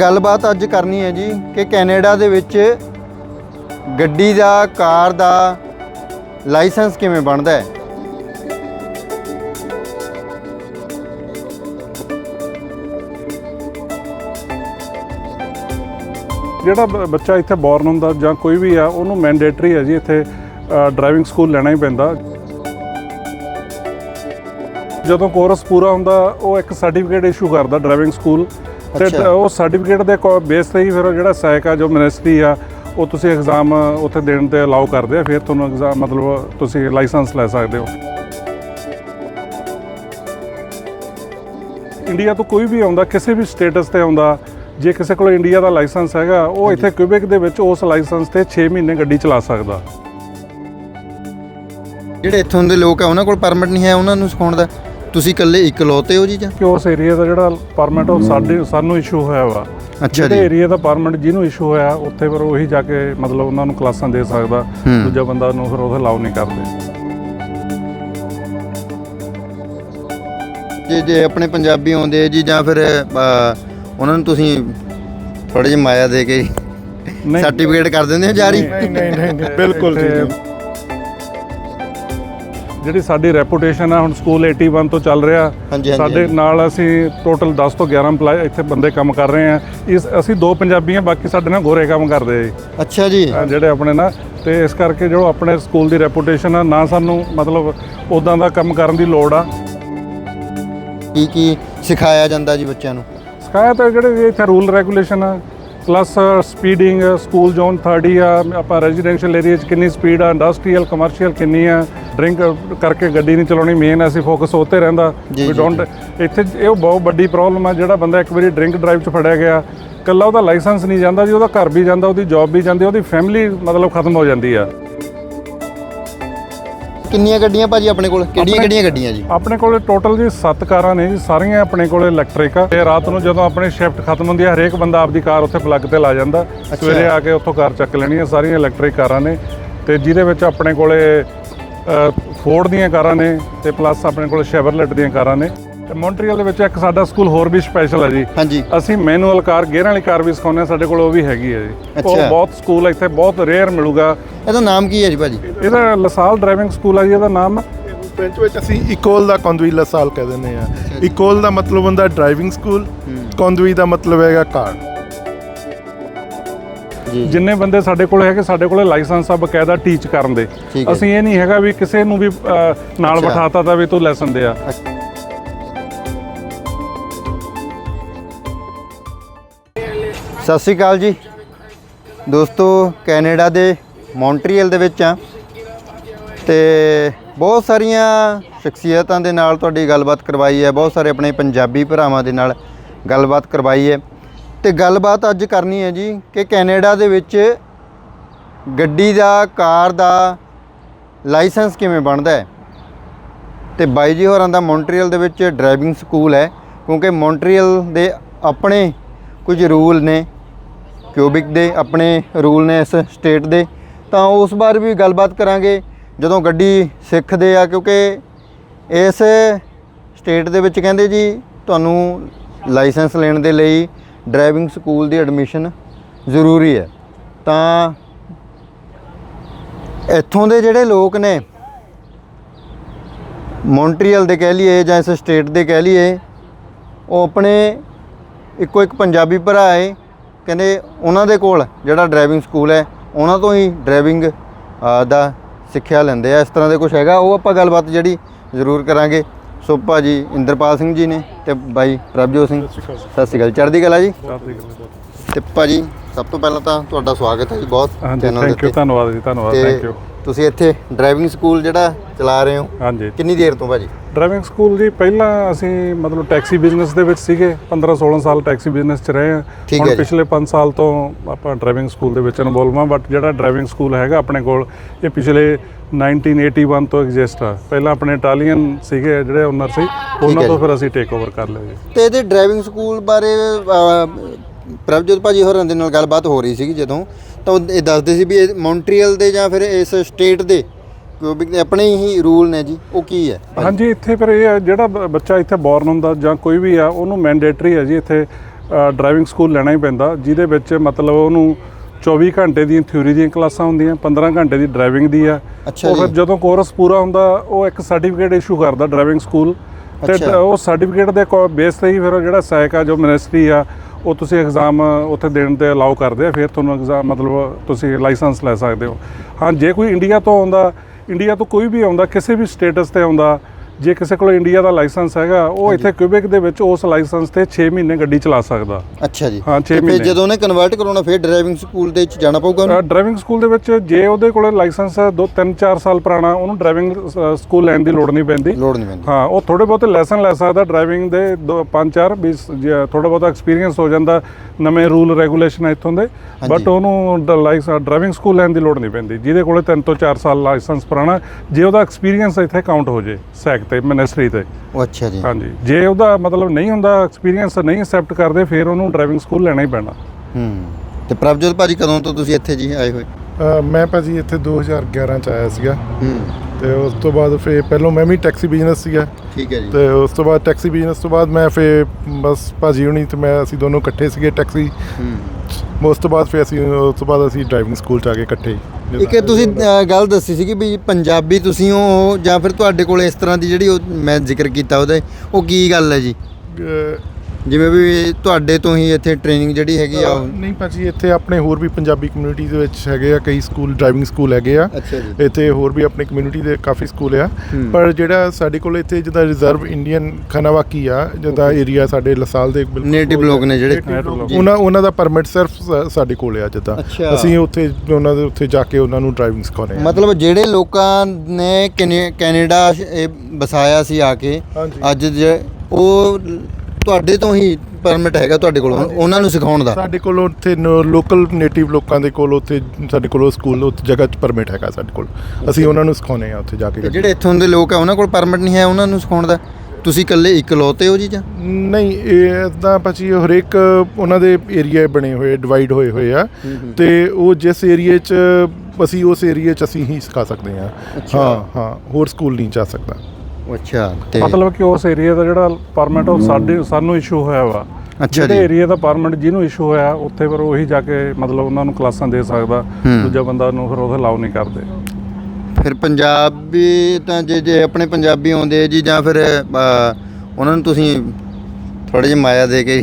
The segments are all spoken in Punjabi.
ਗੱਲਬਾਤ ਅੱਜ ਕਰਨੀ ਹੈ ਜੀ ਕਿ ਕੈਨੇਡਾ ਦੇ ਵਿੱਚ ਗੱਡੀ ਦਾ, ਕਾਰ ਦਾ ਲਾਇਸੈਂਸ ਕਿਵੇਂ ਬਣਦਾ ਹੈ? ਜਿਹੜਾ ਬ- ਬੱਚਾ ਇੱਥੇ ਬੋਰਨ ਹੁੰਦਾ ਜਾਂ ਕੋਈ ਵੀ ਆ, ਉਹਨੂੰ ਮੈਂਡੇਟਰੀ ਹੈ ਜੀ ਇੱਥੇ ਡਰਾਈਵਿੰਗ ਸਕੂਲ ਲੈਣਾ ਹੀ ਪੈਂਦਾ। ਜਦੋਂ ਕੋਰਸ ਪੂਰਾ ਹੁੰਦਾ ਉਹ ਇੱਕ ਸਰਟੀਫਿਕੇਟ ਇਸ਼ੂ ਕਰਦਾ ਡਰਾਈਵਿੰਗ ਸਕੂਲ ਤੇ। ਉਹ ਸਰਟੀਫਿਕੇਟ ਦੇ ਬੇਸ ਤੇ ਹੀ ਫਿਰ ਜਿਹੜਾ ਸੈਕ ਆ ਜੋ ਮਿਨਿਸਟਰੀ ਆ ਉਹ ਤੁਸੀਂ ਐਗਜ਼ਾਮ ਉੱਥੇ ਦੇਣ ਤੇ ਅਲਾਉ ਕਰਦੇ ਆ ਫਿਰ ਤੁਹਾਨੂੰ ਐਗਜ਼ਾਮ ਮਤਲਬ ਤੁਸੀਂ ਲਾਇਸੈਂਸ ਲੈ ਸਕਦੇ ਹੋ। ਇੰਡੀਆ ਤੋਂ ਕੋਈ ਵੀ ਆਉਂਦਾ ਕਿਸੇ ਵੀ ਸਟੇਟਸ ਤੇ ਆਉਂਦਾ ਜੇ ਕਿਸੇ ਕੋਲ ਇੰਡੀਆ ਦਾ ਲਾਇਸੈਂਸ ਹੈਗਾ ਉਹ ਇੱਥੇ ਕਿਊਬਿਕ ਦੇ ਵਿੱਚ ਉਸ ਲਾਇਸੈਂਸ ਤੇ 6 ਮਹੀਨੇ ਗੱਡੀ ਚਲਾ ਸਕਦਾ। ਜਿਹੜੇ ਇੱਥੋਂ ਦੇ ਲੋਕ ਆ ਉਹਨਾਂ ਕੋਲ ਪਰਮਿਟ ਨਹੀਂ ਹੈ ਉਹਨਾਂ ਨੂੰ ਸਿਖਾਉਣ ਦਾ। ਤੁਸੀਂ ਇਕੱਲੇ ਇਕਲੌਤੇ ਹੋ ਜੀ ਜਾਂ? ਕਿ ਉਸ ਏਰੀਆ ਦਾ ਜਿਹੜਾ ਪਰਮਿਟ ਉਹ ਸਾਡੇ ਸਾਨੂੰ ਇਸ਼ੂ ਹੋਇਆ ਵਾ। ਅੱਛਾ ਜਿਹੜੇ ਜੀ। ਏਰੀਆ ਦਾ ਪਰਮਿਟ ਜਿਹਨੂੰ ਇਸ਼ੂ ਹੋਇਆ ਉੱਥੇ ਫਿਰ ਉਹੀ ਜਾ ਕੇ ਮਤਲਬ ਉਹਨਾਂ ਨੂੰ ਕਲਾਸਾਂ ਦੇ ਸਕਦਾ। ਹੂੰ। ਦੂਜਾ ਬੰਦਾ ਨੂੰ ਫਿਰ ਉਹ ਅਲਾਉ ਨਹੀਂ ਕਰਦੇ। ਜੇ ਜੇ ਆਪਣੇ ਪੰਜਾਬੀ ਆਉਂਦੇ ਆ ਜੀ ਜਾਂ ਫਿਰ ਅ, ਉਹਨਾਂ ਨੂੰ ਤੁਸੀਂ ਥੋੜੇ ਜਿਹੀ ਮਾਇਆ ਦੇ ਕੇ ਨਹੀਂ। ਸਰਟੀਫਿਕੇਟ ਕਰ ਦਿੰਦੇ ਹੋ ਜਾਰੀ? ਨਹੀਂ ਨਹੀਂ ਨਹੀਂ ਬਿਲਕੁਲ ਜੀ ਜਿਹੜੀ ਸਾਡੀ ਰੈਪੂਟੇਸ਼ਨ ਆ ਹੁਣ ਸਕੂਲ 81 ਤੋਂ ਚੱਲ ਰਿਹਾ। ਹਾਂਜੀ, ਹਾਂਜੀ, ਸਾਡੇ ਹਾਂਜੀ। ਨਾਲ ਅਸੀਂ ਟੋਟਲ 10 ਤੋਂ 11 EMPLOYE ਇੱਥੇ ਬੰਦੇ ਕੰਮ ਕਰ ਰਹੇ ਆ। ਇਸ ਅਸੀਂ ਦੋ ਪੰਜਾਬੀ ਆ ਬਾਕੀ ਸਾਡੇ ਨਾਲ ਗੋਰੇ ਕੰਮ ਕਰਦੇ ਆ ਜੀ। ਅੱਛਾ ਜੀ। ਜਿਹੜੇ ਆਪਣੇ ਨਾਲ ਤੇ ਇਸ ਕਰਕੇ ਜੋ ਆਪਣੇ ਸਕੂਲ ਦੀ ਰੈਪੂਟੇਸ਼ਨ ਆ ਨਾ ਸਾਨੂੰ ਮਤਲਬ ਉਦਾਂ ਦਾ ਕੰਮ ਕਰਨ ਦੀ ਲੋੜ ਆ। ਕੀ ਕੀ ਸਿਖਾਇਆ ਜਾਂਦਾ ਜੀ ਬੱਚਿਆਂ ਨੂੰ? ਸਿਖਾਇਆ ਤਾਂ ਜਿਹੜੇ ਵੀ ਇੱਥੇ ਰੂਲ ਰੈਗੂਲੇਸ਼ਨ ਆ ਪਲੱਸ ਸਪੀਡਿੰਗ ਸਕੂਲ ਜ਼ੋਨ 30 ਆ ਆਪਾਂ ਰੈਜ਼ੀਡੈਂਸ਼ੀਅਲ ਏਰੀਆ 'ਚ ਕਿੰਨੀ ਸਪੀਡ ਆ ਇੰਡਸਟਰੀਅਲ ਕਮਰਸ਼ੀਅਲ ਕਿੰਨੀ ਆ? ਡਰਿੰਕ ਕਰਕੇ ਗੱਡੀ ਨਹੀਂ ਚਲਾਉਣੀ ਮੇਨ ਅਸੀਂ ਫੋਕਸ ਉੱਤੇ ਰਹਿੰਦਾ। ਵੀ ਡੋਂਟ ਇੱਥੇ ਇਹ ਬਹੁਤ ਵੱਡੀ ਪ੍ਰੋਬਲਮ ਆ ਜਿਹੜਾ ਬੰਦਾ ਇੱਕ ਵਾਰੀ ਡਰਿੰਕ ਡਰਾਈਵ 'ਚ ਫੜਿਆ ਗਿਆ ਕੱਲਾ ਉਹਦਾ ਲਾਇਸੈਂਸ ਨਹੀਂ ਜਾਂਦਾ ਜੀ ਉਹਦਾ ਘਰ ਵੀ ਜਾਂਦਾ ਉਹਦੀ ਜੌਬ ਵੀ ਜਾਂਦੀ ਉਹਦੀ ਫੈਮਿਲੀ ਮਤਲਬ ਖਤਮ ਹੋ ਜਾਂਦੀ ਆ। ਕਿੰਨੀਆਂ ਗੱਡੀਆਂ ਭਾਜੀ ਆਪਣੇ ਕੋਲ? ਕਿਹੜੀਆਂ ਕਿਹੜੀਆਂ ਗੱਡੀਆਂ ਜੀ? ਆਪਣੇ ਕੋਲੇ ਟੋਟਲ ਜੀ 7 ਕਾਰਾਂ ਨੇ ਜੀ ਸਾਰੀਆਂ ਆਪਣੇ ਕੋਲੇ ਇਲੈਕਟ੍ਰਿਕ ਆ। ਤੇ ਰਾਤ ਨੂੰ ਜਦੋਂ ਆਪਣੀ ਸ਼ਿਫਟ ਖਤਮ ਹੁੰਦੀ ਹੈ ਹਰੇਕ ਬੰਦਾ ਆਪਦੀ ਕਾਰ ਉੱਥੇ ਪਲੱਗ ਤੇ ਲਾ ਜਾਂਦਾ। ਸਵੇਰੇ ਆ ਕੇ ਉੱਥੋਂ ਕਾਰ ਚੱਕ ਲੈਣੀ ਹੈ ਸਾਰੀਆਂ ਇਲੈਕਟ੍ਰਿਕ ਕਾਰਾਂ ਨੇ। ਤੇ ਜਿਹਦੇ ਵਿੱਚ ਆਪਣੇ ਕੋਲੇ ਫੋਰਡ ਦੀਆਂ ਕਾਰਾਂ ਨੇ ਤੇ ਪਲੱਸ ਆਪਣੇ ਕੋਲੇ ਸ਼ੈਵਰਲੇਟ ਦੀਆਂ ਕਾਰਾਂ ਨੇ। ਤੇ ਮੌਂਟਰੀਅਲ ਦੇ ਵਿੱਚ ਇੱਕ ਸਾਡਾ ਸਕੂਲ ਹੋਰ ਵੀ ਸਪੈਸ਼ਲ ਹੈ ਜੀ। ਹਾਂਜੀ। ਅਸੀਂ ਮੈਨੂਅਲ ਕਾਰ ਗੇਅਰਾਂ ਵਾਲੀ ਕਾਰ ਵੀ ਸਿਖਾਉਂਦੇ ਹਾਂ ਸਾਡੇ ਕੋਲ ਉਹ ਵੀ ਹੈਗੀ ਹੈ ਜੀ। ਉਹ ਅੱਛਾ। ਬਹੁਤ ਸਕੂਲ ਇੱਥੇ ਬਹੁਤ ਰੇਅਰ ਮਿਲੂਗਾ। ਇਹਦਾ ਨਾਮ ਕੀ ਹੈ ਜੀ ਭਾਜੀ? ਇਹਦਾ ਲਸਾਲ ਡਰਾਈਵਿੰਗ ਸਕੂਲ ਹੈ ਜੀ ਇਹਦਾ ਨਾਮ। ਫ੍ਰੈਂਚ ਵਿੱਚ ਅਸੀਂ ਇਕੋਲ ਦਾ ਕੰਦਵੀਲਾ ਸਾਲ ਕਹਿ ਦਿੰਦੇ ਆ ਇਕੋਲ ਦਾ ਮਤਲਬ ਹੁੰਦਾ ਡਰਾਈਵਿੰਗ ਸਕੂਲ ਕੰਦਵੀ ਦਾ ਮਤਲਬ ਹੈਗਾ ਕਾਰ। ਜੀ ਜਿੰਨੇ ਬੰਦੇ ਸਾਡੇ ਕੋਲ ਹੈਗੇ ਸਾਡੇ ਕੋਲੇ ਲਾਇਸੈਂਸ ਆ ਬਕਾਇਦਾ ਟੀਚ ਕਰਨ ਦੇ। ਠੀਕ ਹੈ। ਅਸੀਂ ਇਹ ਨਹੀਂ ਹੈਗਾ ਵੀ ਕਿਸੇ ਨੂੰ ਵੀ ਅਹ, ਨਾਲ ਅੱਛਾ। ਬਿਠਾਤਾ ਤਾਂ ਵੀ ਤੂੰ ਲੈਸਨ ਦੇ ਆ। ਸਤਿ ਸ਼੍ਰੀ ਅਕਾਲ ਜੀ। ਦੋਸਤੋ, ਕੈਨੇਡਾ ਦੇ ਮੌਂਟਰੀਅਲ ਦੇ ਵਿੱਚ ਆ ਤੇ ਬਹੁਤ ਸਾਰੀਆਂ ਸ਼ਖਸੀਅਤਾਂ ਦੇ ਨਾਲ ਤੁਹਾਡੀ ਗੱਲਬਾਤ ਕਰਵਾਈ ਹੈ। ਬਹੁਤ ਸਾਰੇ ਆਪਣੇ ਪੰਜਾਬੀ ਭਰਾਵਾਂ ਦੇ ਨਾਲ ਗੱਲਬਾਤ ਕਰਵਾਈ ਹੈ। ਤੇ ਗੱਲਬਾਤ ਅੱਜ ਕਰਨੀ ਹੈ ਜੀ ਕਿ ਕੈਨੇਡਾ ਦੇ ਵਿੱਚ ਗੱਡੀ ਦਾ, ਕਾਰ ਦਾ ਲਾਇਸੈਂਸ ਕਿਵੇਂ ਬਣਦਾ ਹੈ। ਤੇ ਬਾਈ ਜੀ ਹੋਰਾਂ ਦਾ ਮੌਂਟਰੀਅਲ ਦੇ ਵਿੱਚ ਡਰਾਈਵਿੰਗ ਸਕੂਲ ਹੈ। ਕਿਉਂਕਿ ਮੌਂਟਰੀਅਲ ਦੇ ਆਪਣੇ ਕੁਝ ਰੂਲ ਨੇ। ਕਿਊਬਿਕ ਦੇ ਆਪਣੇ ਰੂਲ ਨੇ ਇਸ ਸਟੇਟ ਦੇ, ਤਾਂ ਉਸ ਬਾਰੇ ਵੀ ਗੱਲਬਾਤ ਕਰਾਂਗੇ ਜਦੋਂ ਗੱਡੀ ਸਿੱਖਦੇ ਆ, ਕਿਉਂਕਿ ਇਸ ਸਟੇਟ ਦੇ ਵਿੱਚ ਕਹਿੰਦੇ ਜੀ ਤੁਹਾਨੂੰ ਲਾਇਸੈਂਸ ਲੈਣ ਦੇ ਲਈ ਡਰਾਈਵਿੰਗ ਸਕੂਲ ਦੀ ਐਡਮਿਸ਼ਨ ਜ਼ਰੂਰੀ ਹੈ। ਤਾਂ ਇੱਥੋਂ ਦੇ ਜਿਹੜੇ ਲੋਕ ਨੇ, ਮੌਂਟਰੀਅਲ ਦੇ ਕਹਿ ਲਈਏ ਜਾਂ ਇਸ ਸਟੇਟ ਦੇ ਕਹਿ ਲਈਏ, ਉਹ ਆਪਣੇ ਇੱਕੋ ਇੱਕ ਪੰਜਾਬੀ ਭਰਾ ਹੈ ਕਹਿੰਦੇ ਉਹਨਾਂ ਦੇ ਕੋਲ ਜਿਹੜਾ ਡਰਾਈਵਿੰਗ ਸਕੂਲ ਹੈ ਉਹਨਾਂ ਤੋਂ ਹੀ ਡਰਾਈਵਿੰਗ ਦਾ ਸਿੱਖਿਆ ਲੈਂਦੇ ਆ। ਇਸ ਤਰ੍ਹਾਂ ਦੇ ਕੁਝ ਹੈਗਾ ਉਹ ਆਪਾਂ ਗੱਲਬਾਤ ਜਿਹੜੀ ਜ਼ਰੂਰ ਕਰਾਂਗੇ। ਸੋ ਭਾਜੀ ਇੰਦਰਪਾਲ ਸਿੰਘ ਜੀ ਨੇ ਤੇ ਬਾਈ ਪ੍ਰਭਜੋਤ ਸਿੰਘ। ਸਤਿ ਸ਼੍ਰੀ ਅਕਾਲ ਚੜ੍ਹਦੀ ਕਲਾ ਜੀ। ਤੇ ਭਾਜੀ ਸਭ ਤੋਂ ਪਹਿਲਾਂ ਤਾਂ ਤੁਹਾਡਾ ਸਵਾਗਤ ਹੈ ਜੀ ਬਹੁਤ ਥੈਂਕ ਯੂ। ਧੰਨਵਾਦ ਜੀ ਧੰਨਵਾਦ ਥੈਂਕ ਯੂ ਤੁਸੀਂ ਇੱਥੇ ਡਰਾਈਵਿੰਗ ਸਕੂਲ ਜਿਹੜਾ ਚਲਾ ਰਹੇ ਹੋ ਹਾਂਜੀ। ਕਿੰਨੀ ਦੇਰ ਤੋਂ ਭਾਜੀ? ਡਰਾਈਵਿੰਗ ਸਕੂਲ ਜੀ ਪਹਿਲਾਂ ਅਸੀਂ ਮਤਲਬ ਟੈਕਸੀ ਬਿਜ਼ਨਸ ਦੇ ਵਿੱਚ ਸੀਗੇ 15 16 ਸਾਲ ਟੈਕਸੀ ਬਿਜ਼ਨਸ 'ਚ ਰਹੇ ਹਾਂ। ਹੁਣ। ਪਿਛਲੇ 5 ਸਾਲ ਤੋਂ ਆਪਾਂ ਡਰਾਈਵਿੰਗ ਸਕੂਲ ਦੇ ਵਿੱਚ ਇਨਵੋਲਵ ਹਾਂ ਬਟ ਜਿਹੜਾ ਡਰਾਈਵਿੰਗ ਸਕੂਲ ਹੈਗਾ ਆਪਣੇ ਕੋਲ ਇਹ ਪਿਛਲੇ 1981 ਤੋਂ ਐਗਜ਼ਿਸਟ ਆ। ਪਹਿਲਾਂ ਆਪਣੇ ਇਟਾਲੀਅਨ ਸੀਗੇ ਜਿਹੜੇ ਓਨਰ ਸੀ ਉਹਨਾਂ ਤੋਂ। ਫਿਰ ਅਸੀਂ ਟੇਕ ਓਵਰ ਕਰ ਲਿਆ ਜੀ। ਤੇ ਇਹਦੇ ਡਰਾਈਵਿੰਗ ਸਕੂਲ ਬਾਰੇ ਪ੍ਰਭਜੋਤ ਭਾਜੀ ਹੋਰਾਂ ਦੇ ਨਾਲ ਗੱਲਬਾਤ ਹੋ ਰਹੀ ਸੀਗੀ ਜਦੋਂ। ਤਾਂ ਉਹ ਇਹ ਦੱਸਦੇ ਸੀ ਵੀ ਇਹ ਮੌਂਟਰੀਅਲ ਦੇ ਜਾਂ ਫਿਰ ਇਸ ਸਟੇਟ ਦੇ ਕਿਉਂਕਿ ਆਪਣੇ ਹੀ ਰੂਲ ਨੇ ਜੀ ਉਹ ਕੀ ਹੈ ਹਾਂਜੀ ਇੱਥੇ ਫਿਰ ਇਹ ਜਿਹੜਾ ਬ- ਬੱਚਾ ਇੱਥੇ ਬੋਰਨ ਹੁੰਦਾ ਜਾਂ ਕੋਈ ਵੀ ਆ ਉਹਨੂੰ ਮੈਂਡੇਟਰੀ ਹੈ ਜੀ ਇੱਥੇ ਡਰਾਈਵਿੰਗ ਸਕੂਲ ਲੈਣਾ ਹੀ ਪੈਂਦਾ ਜਿਹਦੇ ਵਿੱਚ ਮਤਲਬ ਉਹਨੂੰ 24 ਘੰਟੇ ਦੀਆਂ ਥਿਊਰੀ ਦੀਆਂ ਕਲਾਸਾਂ ਹੁੰਦੀਆਂ 15 ਘੰਟੇ ਦੀ ਡਰਾਈਵਿੰਗ ਦੀ ਆ ਅੱਛਾ ਉਹ ਫਿਰ ਜੀ। ਜਦੋਂ ਕੋਰਸ ਪੂਰਾ ਹੁੰਦਾ ਉਹ ਇੱਕ ਸਰਟੀਫਿਕੇਟ ਇਸ਼ੂ ਕਰਦਾ ਡਰਾਈਵਿੰਗ ਸਕੂਲ ਤੇ ਅੱਛਾ। ਉਹ ਸਰਟੀਫਿਕੇਟ ਦੇ ਬੇਸ ਤੇ ਹੀ ਫਿਰ ਉਹ ਜਿਹੜਾ ਸਹਾਇਕ ਆ ਜੋ ਮਿਨਿਸਟਰੀ ਆ ਉਹ ਤੁਸੀਂ ਐਗਜ਼ਾਮ ਉੱਥੇ ਦੇਣ ਤੇ ਅਲਾਉ ਕਰਦੇ ਆ, ਫਿਰ ਤੁਹਾਨੂੰ ਐਗਜ਼ਾਮ ਮਤਲਬ ਤੁਸੀਂ ਲਾਇਸੈਂਸ ਲੈ ਸਕਦੇ ਹੋ। ਹਾਂ, ਜੇ ਕੋਈ ਇੰਡੀਆ ਤੋਂ ਆਉਂਦਾ ਇੰਡੀਆ ਤੋਂ ਕੋਈ ਵੀ ਆਉਂਦਾ, ਕਿਸੇ ਵੀ ਸਟੇਟਸ ਤੇ ਆਉਂਦਾ ਜੇ ਕਿਸੇ ਕੋਲ ਇੰਡੀਆ ਦਾ ਲਾਇਸੈਂਸ ਹੈਗਾ ਉਹ ਇੱਥੇ ਕਿਊਬਿਕ ਦੇ ਵਿੱਚ ਉਸ ਲਾਇਸੈਂਸ ਤੇ 6 ਮਹੀਨੇ ਗੱਡੀ ਚਲਾ ਸਕਦਾ। ਅੱਛਾ ਜੀ। ਹਾਂ, ਛੇ ਤੇ ਫਿਰ ਮਹੀਨੇ। ਜਦੋਂ ਉਹਨੇ ਕਨਵਰਟ ਕਰਾਉਣਾ ਫਿਰ ਡਰਾਈਵਿੰਗ ਸਕੂਲ ਦੇ ਵਿੱਚ ਜਾਣਾ ਪਊਗਾ ਉਹਨੂੰ? ਡਰਾਈਵਿੰਗ ਸਕੂਲ ਦੇ ਵਿੱਚ ਜੇ ਉਹਦੇ ਕੋਲ ਲਾਇਸੈਂਸ ਹੈ 2 3 4 ਸਾਲ ਪੁਰਾਣਾ ਉਹਨੂੰ ਡਰਾਈਵਿੰਗ ਸਕੂਲ ਲੈਣ ਦੀ ਲੋੜ ਨਹੀਂ ਪੈਂਦੀ। ਲੋੜ ਨਹੀਂ ਪੈਂਦੀ। ਹਾਂ ਉਹ ਥੋੜੇ ਬਹੁਤੇ ਲੈਸਨ ਲੈ ਸਕਦਾ ਡਰਾਈਵਿੰਗ ਦੇ 5 4 ਵੀ ਥੋੜਾ ਬਹੁਤਾ ਐਕਸਪੀਰੀਅੰਸ ਹੋ ਜਾਂਦਾ ਨਵੇਂ ਰੂਲ ਰੈਗੂਲੇਸ਼ਨ ਇੱਥੋਂ ਦੇ। ਬਟ ਉਹਨੂੰ ਲਾਇਸੈਂਸ ਡਰਾਈਵਿੰਗ ਸਕੂਲ ਲੈਣ ਦੀ ਲੋੜ ਨਹੀਂ ਪੈਂਦੀ। ਜਿਹਦੇ ਕੋਲੇ 3 ਤੋਂ 4 ਸਾਲ ਲਾਇਸੈਂਸ ਪੁਰਾਣਾ ਜੇ ਉਹਦਾ ਐਕਸਪੀਰੀਅੰਸ ਇੱਥੇ ਕਾਊਂਟ ਹੋ ਜੇ ਸੈਕ ਤੇ ਮਿਨਿਸਟਰੀ ਤੇ। ਉਹ ਅੱਛਾ ਜੀ। ਹਾਂਜੀ। ਜੇ ਉਹਦਾ ਮਤਲਬ ਨਹੀਂ ਹੁੰਦਾ ਐਕਸਪੀਰੀਅੰਸ ਨਹੀਂ ਅਸੈਪਟ ਕਰਦੇ ਫਿਰ ਉਹਨੂੰ ਡਰਾਈਵਿੰਗ ਸਕੂਲ ਲੈਣਾ ਹੀ ਪੈਣਾ। ਹੂੰ। ਤੇ ਪ੍ਰਭਜੋਤ ਭਾਜੀ ਕਦੋਂ ਤੋਂ ਤੁਸੀਂ ਇੱਥੇ ਜੀ ਆਏ ਹੋਏ? ਅ, ਮੈਂ ਭਾਜੀ ਇੱਥੇ 2011 ਚ ਆਇਆ ਸੀਗਾ। ਹੂੰ। ਤੇ ਉਸ ਤੋਂ ਬਾਅਦ ਫਿਰ ਪਹਿਲਾਂ ਮੈਂ ਵੀ ਟੈਕਸੀ ਬਿਜ਼ਨਸ ਸੀਗਾ। ਠੀਕ ਹੈ ਜੀ। ਤੇ ਉਸ ਤੋਂ ਬਾਅਦ ਟੈਕਸੀ ਬਿਜ਼ਨਸ ਤੋਂ ਬਾਅਦ ਮੈਂ ਫਿਰ ਬਸ ਭਾਜੀ ਹੁਣੀ ਤੇ ਮੈਂ ਅਸੀਂ ਦੋਨੋਂ ਇਕੱਠੇ ਸੀਗੇ ਟੈਕਸੀ ਹੂੰ। ਉਸ ਤੋਂ ਬਾਅਦ ਫਿਰ ਅਸੀਂ ਉਸ ਤੋਂ ਬਾਅਦ ਅਸੀਂ ਡਰਾਈਵਿੰਗ ਸਕੂਲ ਚ ਆ ਕੇ ਇਕੱਠੇ। ਇੱਕ ਤੁਸੀਂ ਗੱਲ ਦੱਸੀ ਸੀ ਕਿ ਵੀ ਪੰਜਾਬੀ ਤੁਸੀਂ ਹੋ ਜਾਂ ਫਿਰ ਤੁਹਾਡੇ ਕੋਲ ਇਸ ਤਰ੍ਹਾਂ ਦੀ ਜਿਹੜੀ ਉਹ ਮੈਂ ਜ਼ਿਕਰ ਕੀਤਾ ਉਹਦੇ ਉਹ ਕੀ ਗੱਲ ਹੈ ਜੀ? ਜਿਵੇਂ ਵੀ ਤੁਹਾਡੇ ਤੋਂ ਹੀ ਇੱਥੇ ਟ੍ਰੇਨਿੰਗ ਜਿਹੜੀ ਹੈਗੀ ਆ ਉਹ- ਨਹੀਂ ਭਾਜੀ ਇੱਥੇ ਆਪਣੇ ਹੋਰ ਵੀ ਪੰਜਾਬੀ ਕਮਿਊਨਿਟੀ ਦੇ ਵਿੱਚ ਹੈਗੇ ਆ ਕਈ ਸਕੂਲ ਡਰਾਈਵਿੰਗ ਸਕੂਲ ਹੈਗੇ ਆ ਅੱਛਾ ਜੀ ਇੱਥੇ ਹੋਰ ਵੀ ਆਪਣੀ ਕਮਿਊਨਿਟੀ ਦੇ ਕਾਫੀ ਸਕੂਲ ਆ ਹੂੰ। ਪਰ ਜਿਹੜਾ ਸਾਡੇ ਕੋਲ ਇੱਥੇ ਜਿਹਦਾ ਰਿਜ਼ਰਵ ਇੰਡੀਅਨ ਖਨਾਵਾਕੀ ਆ ਜਿਹਦਾ ਏਰੀਆ ਸਾਡੇ ਲਸਾਲ ਦੇ ਬਿਲਕੁਲ Native ਕੋਲ ਆ। ਲੋਕ ਨੇ ਜਿਹੜੇ। Native ਲੋਕ। ਜੀ। ਉਹਨਾਂ ਉਹਨਾਂ ਦਾ ਪਰਮਿਟ ਸਿਰਫ ਸਾ- ਸਾਡੇ ਕੋਲ ਆ ਜਿੱਦਾਂ ਅੱਛਾ। ਅਸੀਂ ਉੱਥੇ ਉਹਨਾਂ ਦੇ ਉੱਥੇ ਜਾ ਕੇ ਉਹਨਾਂ ਨੂੰ ਡਰਾਈਵਿੰਗ ਸਿਖਾਉਂਦੇ ਆ ਮਤਲਬ ਜਿਹੜੇ ਲੋਕਾਂ ਨੇ ਕੈਨੇ- ਕੈਨੇਡਾ ਇਹ ਵਸਾਇਆ ਸੀ ਆ ਕੇ ਹਾਂਜੀ। ਅੱਜ ਜੇ ਉਹ ਤੁਹਾਡੇ ਤੋਂ ਹੀ ਪਰਮਿਟ ਹੈਗਾ ਤੁਹਾਡੇ ਕੋਲ ਉਹਨਾਂ ਨੂੰ ਸਿਖਾਉਣ ਦਾ? ਸਾਡੇ ਕੋਲ ਉੱਥੇ ਲੋਕਲ ਨੇਟਿਵ ਲੋਕਾਂ ਦੇ ਕੋਲ ਉੱਥੇ ਸਾਡੇ ਕੋਲ ਸਕੂਲ ਉੱਥੇ ਜਗ੍ਹਾ 'ਚ ਪਰਮਿਟ ਹੈਗਾ ਸਾਡੇ ਕੋਲ। ਅਸੀਂ ਉਹਨਾਂ ਨੂੰ ਸਿਖਾਉਂਦੇ ਆ ਉੱਥੇ ਜਾ ਕੇ ਤੇ ਜਿਹੜੇ ਇੱਥੋਂ ਦੇ ਲੋਕ ਆ ਉਹਨਾਂ ਕੋਲ ਪਰਮਿਟ ਨਹੀਂ ਹੈ ਉਹਨਾਂ ਨੂੰ ਸਿਖਾਉਣ ਦਾ? ਤੁਸੀਂ ਇਕੱਲੇ ਇਕਲੌਤੇ ਹੋ ਜੀ ਜਾਂ? ਨਹੀਂ ਇਹ ਇਦਾਂ ਭਾਜੀ ਹਰੇਕ ਉਹਨਾਂ ਦੇ ਏਰੀਆ ਬਣੇ ਹੋਏ ਡਿਵਾਈਡ ਹੋਏ ਹੋਏ ਆ। ਤੇ ਉਹ ਜਿਸ ਏਰੀਏ 'ਚ ਅਸੀਂ ਉਸ ਏਰੀਏ 'ਚ ਅਸੀਂ ਹੀ ਸਿਖਾ ਸਕਦੇ ਅੱਛਾ। ਹਾਂ ਹਾਂ ਹੋਰ ਸਕੂਲ ਨਹੀਂ ਜਾ ਸਕਦਾ। ਅੱਛਾ ਤੇ ਮਤਲਬ ਕਿ ਉਸ ਏਰੀਆ ਦਾ ਜਿਹੜਾ ਪਰਮਿਟ ਉਹ ਸਾਡੇ ਸਾਨੂੰ ਇਸ਼ੂ ਹੋਇਆ ਵਾ। ਅੱਛਾ ਜੀ। ਏਰੀਆ ਦਾ ਪਰਮਿਟ ਜਿਹਨੂੰ ਇਸ਼ੂ ਹੋਇਆ ਉੱਥੇ ਫਿਰ ਉਹੀ ਜਾ ਕੇ ਮਤਲਬ ਉਹਨਾਂ ਨੂੰ ਕਲਾਸਾਂ ਦੇ ਸਕਦਾ। ਦੂਜਾ ਬੰਦਾ ਨੂੰ ਫਿਰ ਉਹ ਅਲਾਉ ਨਹੀਂ ਕਰਦੇ। ਫਿਰ ਪੰਜਾਬੀ ਤਾਂ ਜੇ ਜੇ ਆਪਣੇ ਪੰਜਾਬੀ ਆਉਂਦੇ ਜੀ ਜਾਂ ਫਿਰ ਉਹਨਾਂ ਨੂੰ ਤੁਸੀਂ ਥੋੜੇ ਜਿਹਾ ਮਾਇਆ ਦੇ ਕੇ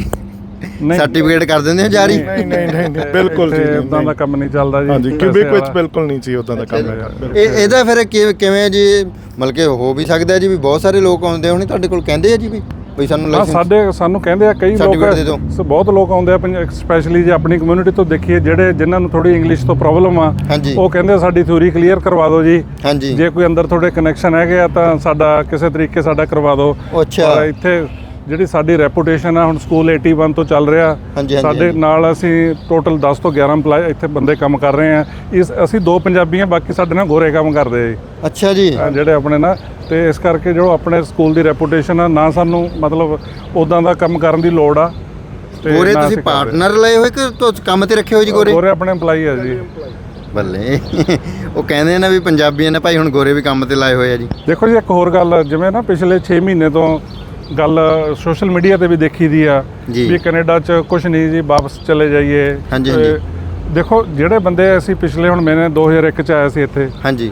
ਨਹੀਂ। ਸਰਟੀਫਿਕੇਟ ਕਰ ਦਿੰਦੇ ਹੋ ਜਾਰੀ ਨਹੀਂ ਨਹੀਂ ਨਹੀਂ ਨਹੀਂ, ਬਿਲਕੁਲ ਜੀ ਇਦਾਂ ਦਾ। ਕੰਮ ਨਹੀਂ ਚੱਲਦਾ ਜੀ ਹਾਂਜੀ ਪੈਸੇ ਕਿਊਬਿਕ ਵਿੱਚ ਵਾਲਾ। ਬਿਲਕੁਲ ਨਹੀਂ ਸੀ ਉਦਾਂ ਦਾ ਕੰਮ ਹੈਗਾ। ਇਹ ਇਹਦਾ ਫਿਰ ਕਿ- ਕਿਵੇਂ ਜੀ ਮਤਲਬ ਕਿ ਹੋ ਵੀ ਸਕਦਾ ਜੀ ਵੀ ਬਹੁਤ ਸਾਰੇ ਲੋਕ ਆਉਂਦੇ ਹੋਣੇ ਤੁਹਾਡੇ ਕੋਲ ਕਹਿੰਦੇ ਆ ਜੀ ਵੀ ਵੀ ਸਾਨੂੰ ਹਾਂ ਲਾਇਸੈਂਸ ਸਾਡੇ ਸਾਨੂੰ ਕਹਿੰਦੇ ਆ ਕਈ ਲੋਕ Certificate ਦੇ ਦਿਓ। ਸ- ਬਹੁਤ ਲੋਕ ਆਉਂਦੇ ਆ ਸਪੈਸ਼ਲੀ ਜੇ ਆਪਣੀ ਕਮਿਊਨਿਟੀ ਤੋਂ ਦੇਖੀਏ ਜਿਹੜੇ ਜਿਨ੍ਹਾਂ ਨੂੰ ਥੋੜੀ ਇੰਗਲਿਸ਼ ਤੋਂ ਪ੍ਰੋਬਲਮ ਆ ਹਾਂਜੀ ਉਹ ਕਹਿੰਦੇ ਆ ਸਾਡੀ ਥਿਊਰੀ ਕਲੀਅਰ ਕਰਵਾ ਦਿਓ ਜੀ ਹਾਂਜੀ ਜੇ ਕੋਈ ਅੰਦਰ ਤੁਹਾਡੇ ਕਨੈਕਸ਼ਨ ਹੈਗੇ ਆ ਤਾਂ ਸਾਡਾ ਕਿਸੇ ਤਰੀਕੇ ਸਾਡਾ ਕਰਵਾ ਦਿਓ ਅੱਛਾ। ਔਰ ਇੱਥੇ ਜਿਹੜੀ ਸਾਡੀ ਰੈਪੂਟੇਸ਼ਨ ਆ ਹੁਣ ਸਕੂਲ 81 ਤੋਂ ਚੱਲ ਰਿਹਾ। ਹਾਂਜੀ, ਹਾਂਜੀ, ਸਾਡੇ ਹਾਂਜੀ। ਨਾਲ ਅਸੀਂ ਟੋਟਲ 10 ਤੋਂ 11 EMPLOYE ਇੱਥੇ ਬੰਦੇ ਕੰਮ ਕਰ ਰਹੇ ਆ। ਇਸ ਅਸੀਂ ਦੋ ਪੰਜਾਬੀ ਆ ਬਾਕੀ ਸਾਡੇ ਨਾਲ ਗੋਰੇ ਕੰਮ ਕਰਦੇ ਆ ਜੀ। ਅੱਛਾ ਜੀ। ਜਿਹੜੇ ਆਪਣੇ ਨਾਲ ਤੇ ਇਸ ਕਰਕੇ ਜੋ ਆਪਣੇ ਸਕੂਲ ਦੀ ਰੈਪੂਟੇਸ਼ਨ ਆ ਨਾ ਸਾਨੂੰ ਮਤਲਬ ਉਦਾਂ ਦਾ ਕੰਮ ਕਰਨ ਦੀ ਲੋੜ ਆ ਤੇ ਗੋਰੇ ਨਾ ਤੁਸੀਂ ਅਸੀਂ। ਪਾਰਟਨਰ ਲਏ ਹੋਏ ਕਿ ਤੁਸੀਂ ਕੰਮ ਤੇ ਰੱਖੇ ਹੋ ਜੀ ਗੋਰੇ? ਗੋਰੇ ਆਪਣੇ EMPLOYE ਆ ਜੀ। ਬੱਲੇ। ਉਹ ਕਹਿੰਦੇ ਨੇ ਵੀ ਪੰਜਾਬੀਆਂ ਨੇ ਭਾਈ ਹੁਣ ਗੋਰੇ ਵੀ ਕੰਮ ਤੇ ਲਾਏ ਹੋਏ ਆ ਜੀ। ਦੇਖੋ ਜੀ ਇੱਕ ਹੋਰ ਗੱਲ ਜਿਵੇਂ ਨਾ ਪਿਛਲੇ 6 ਮਹੀਨੇ ਤੋਂ ਗੱਲ ਸੋਸ਼ਲ ਮੀਡੀਆ ਤੇ ਵੀ ਦੇਖੀ ਦੀ ਆ। ਵੀ ਕੈਨੇਡਾ 'ਚ ਕੁਝ ਨਹੀਂ ਜੀ ਵਾਪਸ ਚਲੇ ਜਾਈਏ ਹਾਂਜੀ, ਹਾਂਜੀ। ਦੇਖੋ ਜਿਹੜੇ ਬੰਦੇ ਅਸੀਂ ਪਿਛਲੇ ਹੁਣ ਮੈਨੇ 2001 ਚ ਆਇਆ ਸੀ ਇੱਥੇ ਹਾਂਜੀ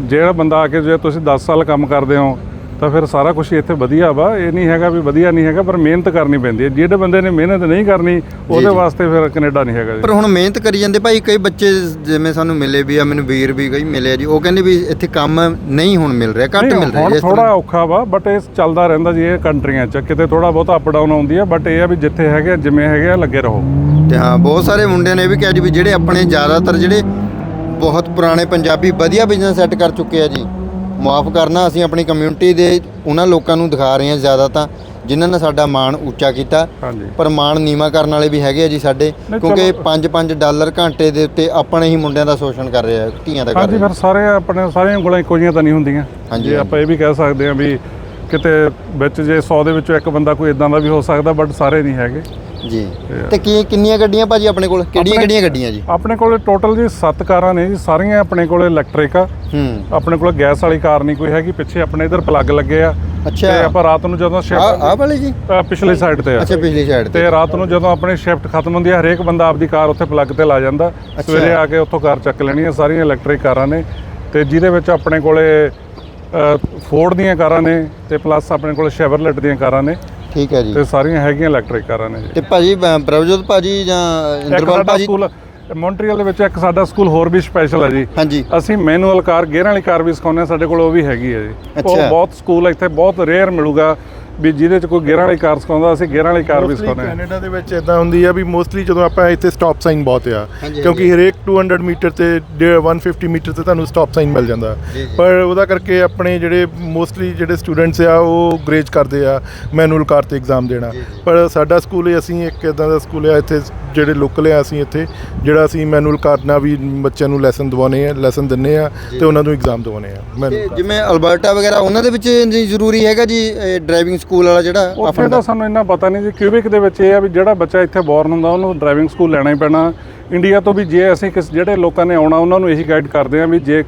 ਜਿਹੜਾ ਬੰਦਾ ਆ ਕੇ ਜੇ ਤੁਸੀਂ 10 ਸਾਲ ਕੰਮ ਕਰਦੇ ਹੋ ਤਾਂ ਫਿਰ ਸਾਰਾ ਕੁਝ ਇੱਥੇ ਵਧੀਆ ਵਾ ਇਹ ਨਹੀਂ ਹੈਗਾ ਵੀ ਵਧੀਆ ਨਹੀਂ ਹੈਗਾ ਪਰ ਮਿਹਨਤ ਕਰਨੀ ਪੈਂਦੀ ਹੈ ਜਿਹੜੇ ਬੰਦੇ ਨੇ ਮਿਹਨਤ ਨਹੀਂ ਕਰਨੀ ਉਹਦੇ। ਵਾਸਤੇ ਫਿਰ ਕੈਨੇਡਾ ਨਹੀਂ ਹੈਗਾ ਜੀ ਪਰ ਹੁਣ ਮਿਹਨਤ ਕਰੀ ਜਾਂਦੇ ਭਾਈ ਕਈ ਬੱਚੇ ਜਿਵੇਂ ਸਾਨੂੰ ਮਿਲੇ ਵੀ ਆ ਮੈਨੂੰ ਵੀਰ ਵੀ ਕਈ ਮਿਲੇ ਆ ਜੀ ਉਹ ਕਹਿੰਦੇ ਵੀ ਇੱਥੇ ਕੰਮ ਨਹੀਂ ਹੁਣ ਮਿਲ ਰਿਹਾ ਘੱਟ ਮਿਲ ਰਿਹਾ ਜੀ ਥੋੜਾ। ਔਖਾ ਵਾ ਬਟ ਇਹ ਚੱਲਦਾ ਰਹਿੰਦਾ ਜੀ ਇਹ ਕੰਟਰੀਆਂ 'ਚ ਕਿਤੇ ਥੋੜਾ ਬਹੁਤਾ ਅਪ ਡਾਊਨ ਆਉਂਦੀ ਹੈ ਬਟ ਇਹ ਆ ਵੀ ਜਿੱਥੇ ਹੈਗੇ ਆ, ਜਿਵੇਂ ਹੈਗੇ ਆ ਲੱਗੇ ਰਹੋ ਤੇ ਹਾਂ ਬਹੁਤ ਸਾਰੇ ਮੁੰਡਿਆਂ ਨੇ ਇਹ ਵੀ ਕਿਹਾ ਜੀ ਵੀ ਜਿਹੜੇ ਆਪਣੇ ਜ਼ਿਆਦਾਤਰ ਜਿਹੜੇ ਬਹੁਤ ਪੁਰਾਣੇ ਪੰਜਾਬੀ ਵਧੀਆ ਬਿਜ਼ਨਸ ਸੈੱਟ ਕਰ ਚੁੱਕੇ ਆ ਜੀ ਮਾਫ ਕਰਨਾ ਅਸੀਂ ਆਪਣੀ ਕਮਿਊਨਿਟੀ ਦੇ ਉਹਨਾਂ ਲੋਕਾਂ ਨੂੰ ਦਿਖਾ ਰਹੇ ਹਾਂ ਜ਼ਿਆਦਾ ਤਾਂ ਜਿਨ੍ਹਾਂ ਨੇ ਸਾਡਾ ਮਾਣ ਉੱਚਾ ਕੀਤਾ। ਹਾਂਜੀ। ਪਰ ਮਾਣ ਨੀਵਾ ਕਰਨ ਵਾਲੇ ਵੀ ਹੈਗੇ ਆ ਜੀ ਸਾਡੇ ਨਹੀਂ, ਕਿਉਂਕਿ ਚਲੋ। 5-5 ਡਾਲਰ ਘੰਟੇ ਦੇ ਉੱਤੇ ਆਪਣੇ ਹੀ ਮੁੰਡਿਆਂ ਦਾ ਸ਼ੋਸ਼ਣ ਕਰ ਰਹੇ ਧੀਆਂ ਦਾ ਕਰ ਹਾਂਜੀ ਰਹੇ ਫਿਰ ਸਾਰੇ ਆਪਣੇ ਸਾਰੀਆਂ ਉਂਗਲਾਂ ਇੱਕੋ ਜਿਹੀਆਂ ਤਾਂ ਨਹੀਂ ਹੁੰਦੀਆਂ। ਹਾਂਜੀ, ਜੇ ਹਾਂਜੀ। ਆਪਾਂ ਇਹ ਵੀ ਕਹਿ ਸਕਦੇ ਹਾਂ ਵੀ ਕਿਤੇ ਵਿੱਚ ਜੇ 100 ਦੇ ਵਿੱਚੋਂ ਇੱਕ ਬੰਦਾ ਕੋਈ ਇਦਾਂ ਦਾ ਵੀ ਹੋ ਸਕਦਾ ਬਟ ਸਾਰੇ ਨਹੀਂ ਹੈਗੇ। ਜੀ। ਤੇ ਕੀ ਕਿੰਨੀਆਂ ਗੱਡੀਆਂ ਭਾਜੀ ਆਪਣੇ ਕੋਲ? ਕਿਹੜੀਆਂ ਕਿਹੜੀਆਂ ਗੱਡੀਆਂ ਜੀ? ਆਪਣੇ ਕੋਲੇ ਟੋਟਲ ਜੀ 7 ਕਾਰਾਂ ਨੇ ਜੀ ਸਾਰੀਆਂ ਆਪਣੇ ਕੋਲੇ ਇਲੈਕਟ੍ਰਿਕ ਆ। ਹੂੰ। ਆਪਣੇ ਕੋਲ ਗੈਸ ਵਾਲੀ ਕਾਰ ਨਹੀਂ ਕੋਈ ਹੈਗੀ ਪਿੱਛੇ ਆਪਣੇ ਇਧਰ ਪਲੱਗ ਲੱਗੇ ਆ। ਅੱਛਾ। ਤੇ ਆਪਾਂ ਰਾਤ ਨੂੰ ਜਦੋਂ ਸ਼ਿਫਟ ਆ ਵਾਲੇ ਜੀ? ਪਿਛਲੀ ਸਾਈਡ ਤੇ ਆ। ਅੱਛਾ ਪਿਛਲੀ ਸਾਈਡ ਤੇ। ਤੇ ਰਾਤ ਨੂੰ ਜਦੋਂ ਆਪਣੀ ਸ਼ਿਫਟ ਖਤਮ ਹੁੰਦੀ ਹੈ ਹਰੇਕ ਬੰਦਾ ਆਪਦੀ ਕਾਰ ਉੱਥੇ ਪਲੱਗ ਤੇ ਲਾ ਜਾਂਦਾ। ਸਵੇਰੇ ਆ ਕੇ ਉੱਥੋਂ ਕਾਰ ਚੱਕ ਲੈਣੀ ਹੈ ਸਾਰੀਆਂ ਇਲੈਕਟ੍ਰਿਕ ਕਾਰਾਂ ਨੇ। ਤੇ ਜਿਹਦੇ ਵਿੱਚ ਆਪਣੇ ਕੋਲੇ ਫੋਰਡ ਦੀਆਂ ਕਾਰਾਂ ਨੇ ਤੇ ਪਲੱਸ ਆਪਣੇ ਕੋਲੇ ਸ਼ੈਵਰਲੇਟ ਦੀਆਂ ਕਾਰਾਂ ਨੇ। ਠੀਕ ਹੈ ਜੀ। ਤੇ ਸਾਰੀਆਂ ਹੈਗੀਆਂ ਇਲੈਕਟ੍ਰਿਕ ਕਾਰਾਂ ਨੇ ਜੀ। ਤੇ ਭਾਜੀ ਪ੍ਰਭਜੋਤ ਭਾਜੀ ਜਾਂ ਇੱਕ ਇੰਦਰਪਾਲ ਸਾਡਾ ਭਾਜੀ? ਸਕੂਲ ਮੌਂਟਰੀਅਲ ਦੇ ਵਿੱਚ ਇੱਕ ਸਾਡਾ ਸਕੂਲ ਹੋਰ ਵੀ ਸਪੈਸ਼ਲ ਹੈ ਜੀ। ਹਾਂਜੀ। ਅਸੀਂ ਮੈਨੂਅਲ ਕਾਰ ਗੇਅਰਾਂ ਵਾਲੀ ਕਾਰ ਵੀ ਸਿਖਾਉਂਦੇ ਹਾਂ ਸਾਡੇ ਕੋਲ ਉਹ ਵੀ ਹੈਗੀ ਹੈ ਜੀ। ਉਹ ਅੱਛਾ। ਬਹੁਤ ਸਕੂਲ ਇੱਥੇ ਬਹੁਤ ਰੇਅਰ ਮਿਲੂਗਾ। ਵੀ ਜਿਹਦੇ ਚ ਕੋਈ ਗੇਅਰਾਂ ਵਾਲੀ ਕਾਰ ਸਿਖਾਉਂਦਾ ਅਸੀਂ ਗੇਅਰਾਂ ਵਾਲੀ ਕਾਰ ਵੀ ਸਿਖਾਉਂਦੇ ਹਾਂ। ਕੈਨੇਡਾ ਦੇ ਵਿੱਚ ਇਦਾਂ ਹੁੰਦੀ ਆ ਵੀ ਮੋਸਟਲੀ ਜਦੋਂ ਆਪਾਂ ਇੱਥੇ ਸਟਾਪ ਸਾਈਨ ਬਹੁਤ ਆ ਕਿਉਂਕਿ ਹਰੇਕ 200 ਮੀਟਰ ਤੇ ਡੇ- 150 ਮੀਟਰ ਤੇ ਤੁਹਾਨੂੰ ਸਟਾਪ ਸਾਈਨ ਮਿਲ ਜਾਂਦਾ। ਪਰ ਉਹਦਾ ਕਰਕੇ ਆਪਣੇ ਜਿਹੜੇ ਮੋਸਟਲੀ ਜਿਹੜੇ ਸਟੂਡੈਂਟਸ ਆ ਉਹ ਗ੍ਰੇਜ ਕਰਦੇ ਆ ਮੈਨੂਅਲ ਕਾਰ ਤੇ ਐਗਜ਼ਾਮ ਦੇਣਾ। ਪਰ ਸਾਡਾ ਸਕੂਲ ਹੈ ਅਸੀਂ ਇੱਕ ਇਦਾਂ ਦਾ ਸਕੂਲ ਹੈ ਇੱਥੇ ਜਿਹੜੇ ਲੋਕਲ ਆ ਅਸੀਂ ਇੱਥੇ ਜਿਹੜਾ ਅਸੀਂ ਮੈਨੂਅਲ ਕਾਰ ਨਾਲ ਵੀ ਬੱਚਿਆਂ ਨੂੰ ਲੈਸਨ ਦਿਵਾਉਣੇ ਆ ਲੈਸਨ ਦਿੰਨੇ ਆ ਤੇ ਉਹਨਾਂ ਨੂੰ ਐਗਜ਼ਾਮ ਦਿਵਾਉਣੇ ਆ ਜਿਵੇਂ ਅਲਬਰਟਾ ਵਗੈਰਾ ਉਹਨਾਂ ਦੇ ਵਿੱਚ ਜ਼ਰੂਰੀ ਹੈਗਾ ਜੀ ਡਰਾਈਵਿੰਗ ਸਕੂਲ ਵਾਲਾ ਜਿਹੜਾ ਉੱਥੇ ਤਾਂ ਸਾਨੂੰ ਇੰਨਾ ਪਤਾ ਨਹੀਂ ਜੀ ਕਿਊਬਿਕ ਦੇ ਵਿੱਚ ਇਹ ਆ ਵੀ ਜਿਹੜਾ ਬੱਚਾ ਇੱਥੇ ਬੋਰਨ ਹੁੰਦਾ ਉਹਨੂੰ ਡਰਾਈਵਿੰਗ ਸਕੂਲ ਲੈਣਾ ਹੀ ਪੈਣਾ। ਇੰਡੀਆ ਤੋਂ ਵੀ ਜੇ ਅਸੀਂ ਕਿਸ ਜਿਹੜੇ ਲੋਕਾਂ ਨੇ ਆਉਣਾ ਉਹਨਾਂ ਨੂੰ ਇਹੀ ਗਾਈਡ ਕਰਦੇ ਆ ਵੀ ਜੇ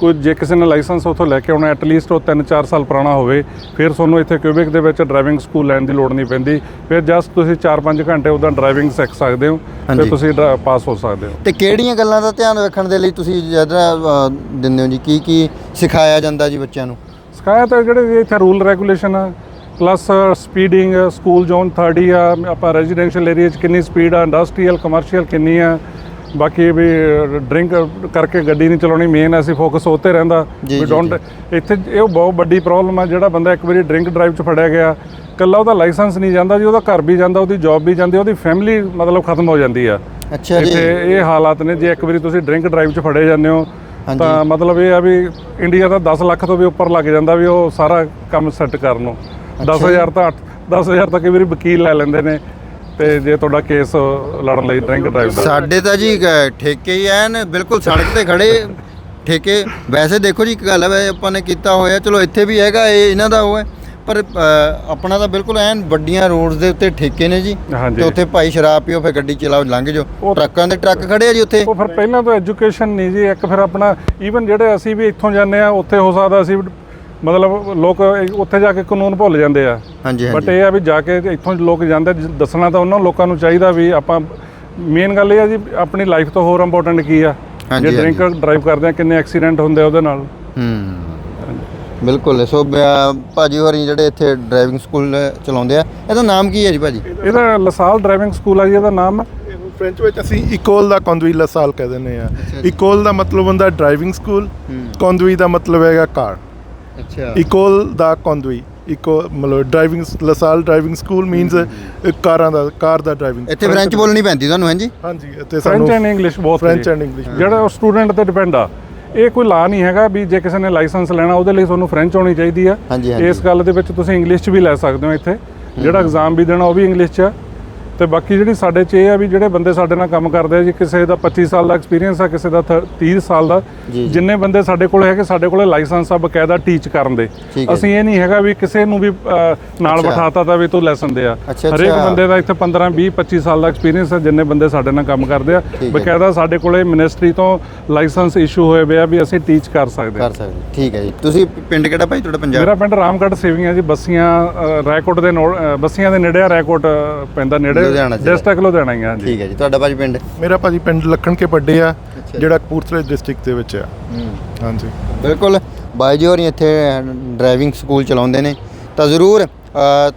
ਕੋਈ ਜੇ ਕਿਸੇ ਨੇ ਲਾਇਸੈਂਸ ਉੱਥੋਂ ਲੈ ਕੇ ਆਉਣਾ ਐਟਲੀਸਟ ਉਹ 3-4 ਸਾਲ ਪੁਰਾਣਾ ਹੋਵੇ ਫਿਰ ਤੁਹਾਨੂੰ ਇੱਥੇ ਕਿਊਬਿਕ ਦੇ ਵਿੱਚ ਡਰਾਈਵਿੰਗ ਸਕੂਲ ਲੈਣ ਦੀ ਲੋੜ ਨਹੀਂ ਪੈਂਦੀ। ਫਿਰ ਜਸਟ ਤੁਸੀਂ 4-5 ਘੰਟੇ ਉਹਦਾ ਡਰਾਈਵਿੰਗ ਸਿੱਖ ਸਕਦੇ ਹੋ। ਤੇ ਤੁਸੀਂ ਪਾਸ ਹੋ ਸਕਦੇ ਹੋ। ਤੇ ਕਿਹੜੀਆਂ ਗੱਲਾਂ ਦਾ ਧਿਆਨ ਰੱਖਣ ਦੇ ਲਈ ਤੁਸੀਂ ਜਿਹੜਾ ਦਿੰਦੇ ਹੋ ਜੀ? ਕੀ ਕੀ ਸਿਖਾਇਆ ਜਾਂਦਾ ਜੀ ਬੱਚਿਆਂ ਨੂੰ? ਸਿਖਾਇਆ ਤਾਂ ਜਿਹੜੇ ਇੱਥੇ ਰੂਲ ਰੈਗੂਲੇਸ਼ਨ ਆ ਪਲੱਸ ਸਪੀਡਿੰਗ ਸਕੂਲ ਜ਼ੋਨ 30 ਆ ਆਪਾਂ ਰੈਜ਼ੀਡੈਂਸ਼ੀਅਲ ਏਰੀਆ 'ਚ ਕਿੰਨੀ ਸਪੀਡ ਆ ਇੰਡਸਟਰੀਅਲ ਕਮਰਸ਼ੀਅਲ ਕਿੰਨੀ ਆ। ਬਾਕੀ ਵੀ ਡਰਿੰਕ ਕਰਕੇ ਗੱਡੀ ਨਹੀਂ ਚਲਾਉਣੀ ਮੇਨ ਅਸੀਂ ਫੋਕਸ ਉੱਤੇ ਰਹਿੰਦਾ। ਵੀ ਡੋਂਟ ਇੱਥੇ ਇਹ ਬਹੁਤ ਵੱਡੀ ਪ੍ਰੋਬਲਮ ਆ ਜਿਹੜਾ ਬੰਦਾ ਇੱਕ ਵਾਰੀ ਡਰਿੰਕ ਡਰਾਈਵ 'ਚ ਫੜਿਆ ਗਿਆ ਕੱਲਾ ਉਹਦਾ ਲਾਇਸੈਂਸ ਨਹੀਂ ਜਾਂਦਾ ਜੀ ਉਹਦਾ ਘਰ ਵੀ ਜਾਂਦਾ ਉਹਦੀ ਜੌਬ ਵੀ ਜਾਂਦੀ ਉਹਦੀ ਫੈਮਿਲੀ ਮਤਲਬ ਖਤਮ ਹੋ ਜਾਂਦੀ ਆ। ਅੱਛਾ ਜੀ। ਇਹ ਹਾਲਾਤ ਨੇ ਜੇ ਇੱਕ ਵਾਰੀ ਤੁਸੀਂ ਡਰਿੰਕ ਡਰਾਈਵ 'ਚ ਫੜੇ ਜਾਂਦੇ ਹੋ। ਤਾਂ ਮਤਲਬ ਇਹ ਆ ਵੀ ਇੰਡੀਆ ਦਾ 10 ਲੱਖ ਤੋਂ ਵੀ ਉੱਪਰ ਲੱਗ ਜਾਂਦਾ ਵੀ ਉਹ ਸਾਰਾ ਕੰਮ ਸੈੱਟ ਕਰਨ ਨੂੰ। 10000 ਤਾਂ 10000 ਤਾਂ ਕਈ ਵਾਰੀ ਵਕੀਲ ਲੈ ਲੈਂਦੇ ਨੇ ਤੇ ਜੇ ਤੁਹਾਡਾ ਕੇਸ ਲੜਨ ਲਈ ਡਰਿੰਕ ਡਰਾਈਵ ਦਾ। ਸਾਡੇ ਤਾਂ ਜੀ ਠੇਕੇ ਹੀ ਐਨ ਬਿਲਕੁਲ ਸੜਕ ਤੇ ਖੜੇ ਠੇਕੇ। ਵੈਸੇ ਦੇਖੋ ਜੀ ਇੱਕ ਗੱਲ ਹੈ ਆਪਾਂ ਨੇ ਕੀਤਾ ਹੋਇਆ ਚਲੋ ਇੱਥੇ ਵੀ ਹੈਗਾ ਇਹ ਇਹਨਾਂ ਦਾ ਉਹ ਹੈ। ਪਰ ਅ, ਆਪਣਾ ਤਾਂ ਬਿਲਕੁਲ ਐਨ ਵੱਡੀਆਂ ਰੋਡਸ ਦੇ ਉੱਤੇ ਠੇਕੇ ਨੇ ਜੀ। ਹਾਂਜੀ। ਤੇ ਉੱਥੇ ਭਾਈ ਸ਼ਰਾਬ ਪੀਓ ਫਿਰ ਗੱਡੀ ਚਲਾਓ ਲੰਘ ਜਾਓ। ਉਹ- ਟਰੱਕਾਂ ਦੇ ਟਰੱਕ ਖੜੇ ਆ ਜੀ ਉੱਥੇ। ਉਹ ਫਿਰ ਪਹਿਲਾਂ ਤਾਂ ਐਜੂਕੇਸ਼ਨ ਨਹੀਂ ਜੀ ਇੱਕ ਫਿਰ ਆਪਣਾ ਈਵਨ ਜਿਹੜੇ ਅਸੀਂ ਵੀ ਇੱਥੋਂ ਜਾਂਦੇ ਆ ਉੱਥੇ ਹੋ ਸਕਦਾ ਅਸੀਂ ਮਤਲਬ ਲੋਕ ਉੱਥੇ ਜਾ ਕੇ ਕਾਨੂੰਨ ਭੁੱਲ ਜਾਂਦੇ ਆ। ਹਾਂਜੀ ਬਟ ਹਾਂਜੀ ਇਹ ਆ ਵੀ ਜਾ ਕੇ ਇੱਥੋਂ ਲੋਕ ਜਾਂਦੇ ਜ- ਦੱਸਣਾ ਤਾਂ ਉਹਨਾਂ ਲੋਕਾਂ ਨੂੰ ਚਾਹੀਦਾ ਵੀ ਆਪਾਂ ਮੇਨ ਗੱਲ ਇਹ ਆ ਜੀ ਆਪਣੀ ਲਾਈਫ ਤੋਂ ਹੋਰ ਇੰਪੋਰਟੈਂਟ ਕੀ ਆ। ਹਾਂਜੀ, ਜੇ ਡਰਿੰਕ ਡਰਾਈਵ ਕਰਦੇ ਆ ਕਿੰਨੇ ਐਕਸੀਡੈਂਟ ਹੁੰਦੇ ਆ ਉਹਦੇ ਨਾਲ। ਹੂੰ। ਬਿਲਕੁਲ ਸੋ ਭਾਜੀ ਹੋਰੀ ਜਿਹੜੇ ਇੱਥੇ ਡਰਾਈਵਿੰਗ ਸਕੂਲ ਚਲਾਉਂਦੇ ਆ ਇਹਦਾ ਨਾਮ ਕੀ ਹੈ ਜੀ ਭਾਜੀ? ਇਹਦਾ ਲਸਾਲ ਡਰਾਈਵਿੰਗ ਸਕੂਲ ਆ ਜੀ ਇਹਦਾ ਨਾਮ। ਫ੍ਰੈਂਚ ਵਿੱਚ ਅਸੀਂ ਇਕੋਲ ਦਾ ਕੰਦਵੀ ਸਾਲ ਕਹਿ ਦਿੰਦੇ ਆ। ਇਕੋਲ ਦਾ ਮਤਲਬ ਹੁੰਦਾ ਡਰਾਈਵਿੰਗ ਸਕੂਲ ਕੰਦਵੀ ਦਾ ਮਤਲਬ ਹੈਗਾ ਕਾਰ। ਅੱਛਾ। ਇਕੋਲ ਦਾ ਕੰਦਵੀ ਇਕੋ ਮਤਲਬ ਡਰਾਈਵਿੰਗ ਲਸਾਲ ਡਰਾਈਵਿੰਗ ਸਕੂਲ ਮੀਨਸ ਕਾਰਾਂ ਦਾ ਕਾਰ ਦਾ ਡਰਾਈਵਿੰਗ ਇੱਥੇ ਫ੍ਰੈਂਚ ਬੋਲਣੀ ਪੈਂਦੀ ਤੁਹਾਨੂੰ ਹਾਂਜੀ? ਹਾਂਜੀ ਇੱਥੇ ਫ੍ਰੈਂਚ ਸਾਨੂੰ ਐਂਡ ਇੰਗਲਿਸ਼ ਬਹੁਤ ਫ੍ਰੈਂਚ। ਐਂਡ ਇੰਗਲਿਸ਼ ਜਿਹੜਾ ਉਹ ਸਟੂਡੈਂਟ ਤੇ ਡਿਪੈਂਡ ਆ। ਇਹ ਕੋਈ ਲਾ ਨਹੀਂ ਹੈਗਾ ਵੀ ਜੇ ਕਿਸੇ ਨੇ ਲਾਇਸੈਂਸ ਲੈਣਾ ਉਹਦੇ ਲਈ ਤੁਹਾਨੂੰ ਫ੍ਰੈਂਚ ਆਉਣੀ ਚਾਹੀਦੀ ਆ। ਇਸ ਗੱਲ ਦੇ ਵਿੱਚ ਤੁਸੀਂ ਇੰਗਲਿਸ਼ 'ਚ ਵੀ ਲੈ ਸਕਦੇ ਹੋ ਇੱਥੇ। ਜਿਹੜਾ ਐਗਜ਼ਾਮ ਵੀ ਦੇਣਾ ਉਹ ਵੀ ਇੰਗਲਿਸ਼ 'ਚ ਆ। ਤੇ ਬਾਕੀ ਜਿਹੜੀ ਸਾਡੇ 'ਚ ਇਹ ਆ ਵੀ ਜਿਹੜੇ ਬੰਦੇ ਸਾਡੇ ਨਾਲ ਕੰਮ ਕਰਦੇ ਆ ਜੀ ਕਿਸੇ ਦਾ 25 ਸਾਲ ਦਾ ਐਕਸਪੀਰੀਅੰਸ ਆ ਕਿਸੇ ਦਾ ਥ- 30 ਸਾਲ ਦਾ। ਜਿੰਨੇ ਬੰਦੇ ਸਾਡੇ ਕੋਲ ਹੈਗੇ ਸਾਡੇ ਕੋਲੇ ਲਾਇਸੈਂਸ ਆ ਬਕਾਇਦਾ ਟੀਚ ਕਰਨ ਦੇ। ਅਸੀਂ ਇਹ ਨਹੀਂ ਹੈਗਾ ਵੀ ਕਿਸੇ ਨੂੰ ਵੀ ਨਾਲ। ਬਿਠਾਤਾ ਤਾਂ ਵੀ ਤੂੰ ਲੈਸਨ ਦੇ ਆ। ਹਰੇਕ। ਬੰਦੇ ਦਾ ਇੱਥੇ 15 20 25 ਸਾਲ ਦਾ ਐਕਸਪੀਰੀਅੰਸ ਹੈ ਜਿੰਨੇ ਬੰਦੇ ਸਾਡੇ ਨਾਲ ਕੰਮ ਕਰਦੇ ਆ। ਬਕਾਇਦਾ ਸਾਡੇ ਕੋਲੇ ਮਿਨਿਸਟਰੀ ਤੋਂ ਲਾਇਸੈਂਸ ਇਸ਼ੂ ਹੋਏ ਹੋਏ ਆ ਵੀ ਅਸੀਂ ਟੀਚ ਕਰ ਸਕਦੇ ਕਰ ਸਕਦੇ ਠੀਕ ਹੈ ਜੀ। ਤੁਸੀਂ ਪਿੰਡ ਕਿਹੜਾ ਭਾਈ? ਤੁਹਾਡਾ ਪੰਜਾਬ? ਮੇਰਾ ਪਿੰਡ ਰਾਮਗੜ੍ਹ ਸੇਵੀਆਂ ਜੀ ਬੱਸੀਆਂ ਅ, ਰਾਏਕੋਟ ਦੇ ਬੱਸੀਆਂ ਦੇ ਨੇੜੇ ਆ ਰਾਏਕੋਟ ਅ, ਪੈਂਦਾ ਨੇੜੇ। ਲੁਧਿਆਣਾ ਜ਼ਿਲ੍ਹਾ। ਡਿਸਟ੍ਰਿਕਟ ਲੁਧਿਆਣਾ ਹੀ ਆ ਜੀ ਠੀਕ ਹੈ ਜੀ ਤੁਹਾਡਾ ਭਾਜੀ ਪਿੰਡ? ਮੇਰਾ ਭਾਜੀ ਪਿੰਡ ਲੱਖਣ ਕੇ ਵੱਡੇ ਆ। ਜਿਹੜਾ ਕਪੂਰਥਲੇ ਡਿਸਟ੍ਰਿਕਟ ਦੇ ਵਿੱਚ ਆ। ਹਾਂਜੀ। ਬਿਲਕੁਲ ਬਾਈ ਜੀ ਹੋਰੀ ਇੱਥੇ ਡਰਾਈਵਿੰਗ ਸਕੂਲ ਚਲਾਉਂਦੇ ਨੇ। ਤਾਂ ਜ਼ਰੂਰ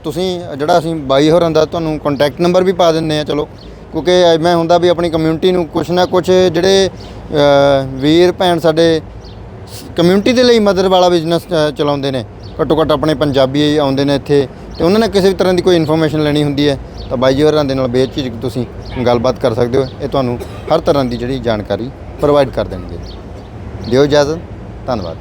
ਤੁਸੀਂ ਜਿਹੜਾ ਅਸੀਂ ਬਾਈ ਹੋਰਾਂ ਦਾ ਤੁਹਾਨੂੰ ਕੰਟੈਕਟ ਨੰਬਰ ਵੀ ਪਾ ਦਿੰਦੇ ਆ ਚਲੋ। ਕਿਉਂਕਿ ਮੈਂ ਹੁੰਦਾ ਵੀ ਆਪਣੀ ਕਮਿਊਨਿਟੀ ਨੂੰ ਕੁਛ ਨਾ ਕੁਛ ਜਿਹੜੇ ਵੀਰ ਭੈਣ ਸਾਡੇ ਕਮਿਊਨਿਟੀ ਦੇ ਲਈ ਮਦਦ ਵਾਲਾ ਬਿਜ਼ਨਸ ਚਲਾਉਂਦੇ ਨੇ। ਘੱਟੋ ਘੱਟ ਆਪਣੇ ਪੰਜਾਬੀ ਆਉਂਦੇ ਨੇ ਇੱਥੇ। ਤੇ ਉਹਨਾਂ ਨੇ ਕਿਸੇ ਵੀ ਤਰ੍ਹਾਂ ਦੀ ਕੋਈ ਇਨਫੋਰਮੇਸ਼ਨ ਲੈਣੀ ਹੁੰਦੀ ਹੈ, ਤਾਂ ਬਾਈ ਜੀ ਹੋਰਾਂ ਦੇ ਨਾਲ ਬੇਝਿਜਕ ਤੁਸੀਂ ਗੱਲਬਾਤ ਕਰ ਸਕਦੇ ਹੋ। ਇਹ ਤੁਹਾਨੂੰ ਹਰ ਤਰ੍ਹਾਂ ਦੀ ਜਿਹੜੀ ਜਾਣਕਾਰੀ ਪ੍ਰੋਵਾਈਡ ਕਰ ਦੇਣਗੇ। ਦਿਓ ਇਜਾਜ਼ਤ, ਧੰਨਵਾਦ।